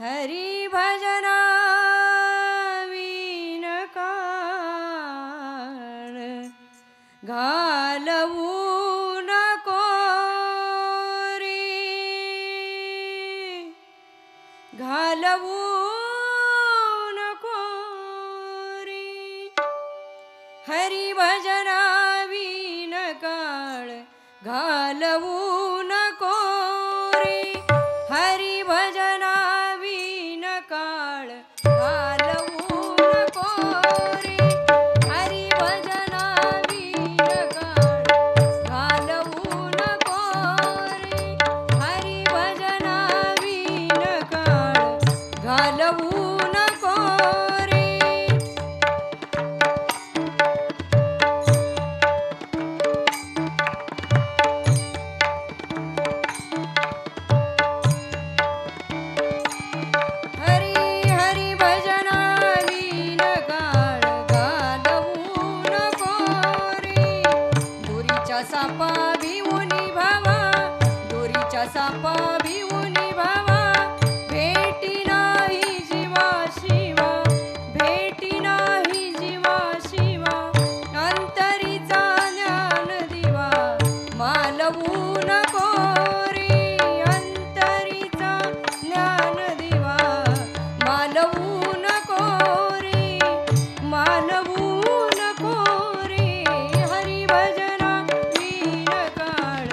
हरी भजना वीन काळ घालवू नको घालवू कशा पाविऊन भावा भेटी नाही जीवा शिवा भेटी नाही जीवा शिवा अंतरीचा ज्ञान दिवा मालवू नको रे अंतरीचा ज्ञान दिवा मालवू नको रे मालवू नको रे हरिभजना काळ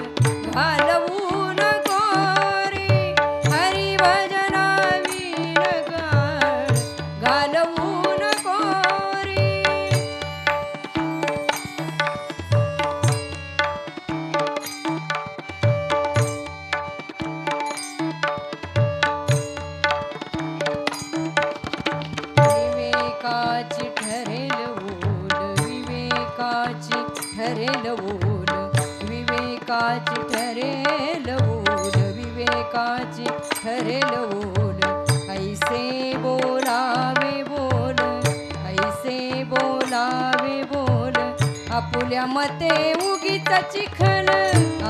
विवेकाची ठरेल बोल विवेकाची ठरेल बोल ऐसे बोलावे बोल ऐसे बोलावे बोल. आपुल्या मते उगीच चिखल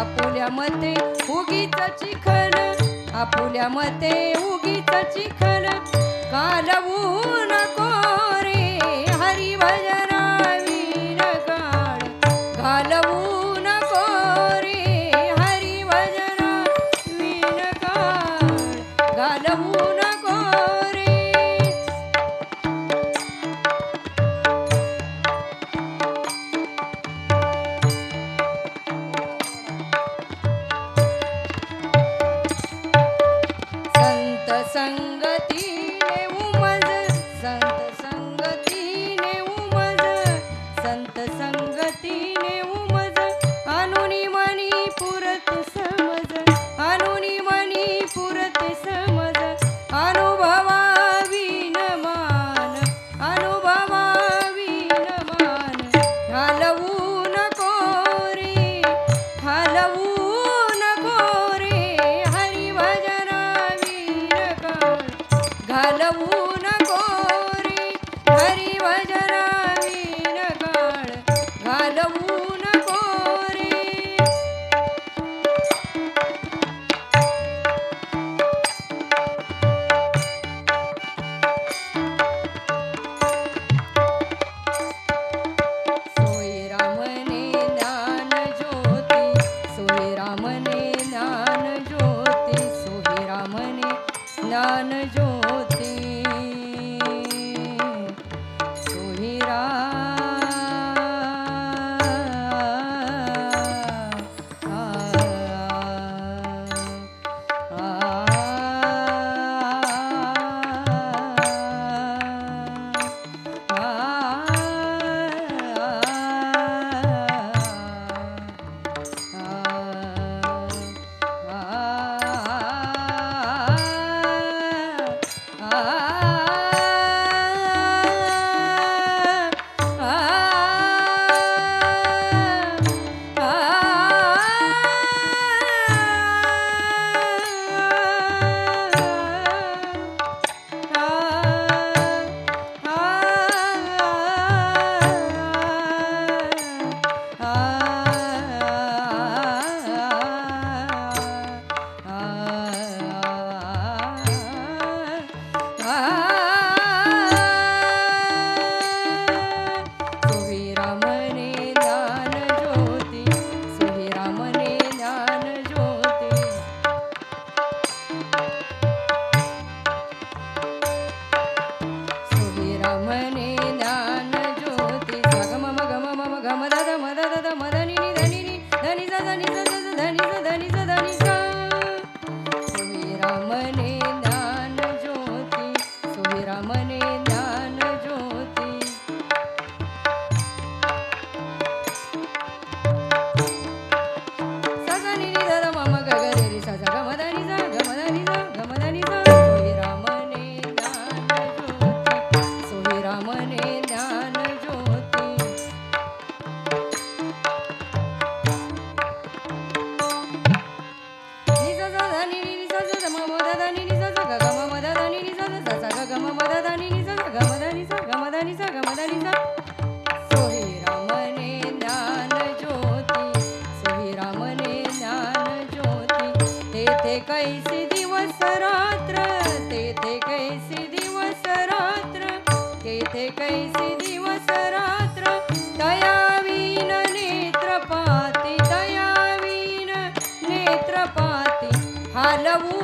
आपुल्या मते उगीच चिखल आपुल्या मते उगीच चिखल. कालवू नको संत दा ददा ददा ददा ददा ददानि जगमदा ददा दानिस गम मदा दानिस गमदा नि गी गानि सोहि राम ने ज्ञान ज्योति सोहि रामने ज्ञान ज्योति कैसे दिवस रत्र कैसे ಹಲವು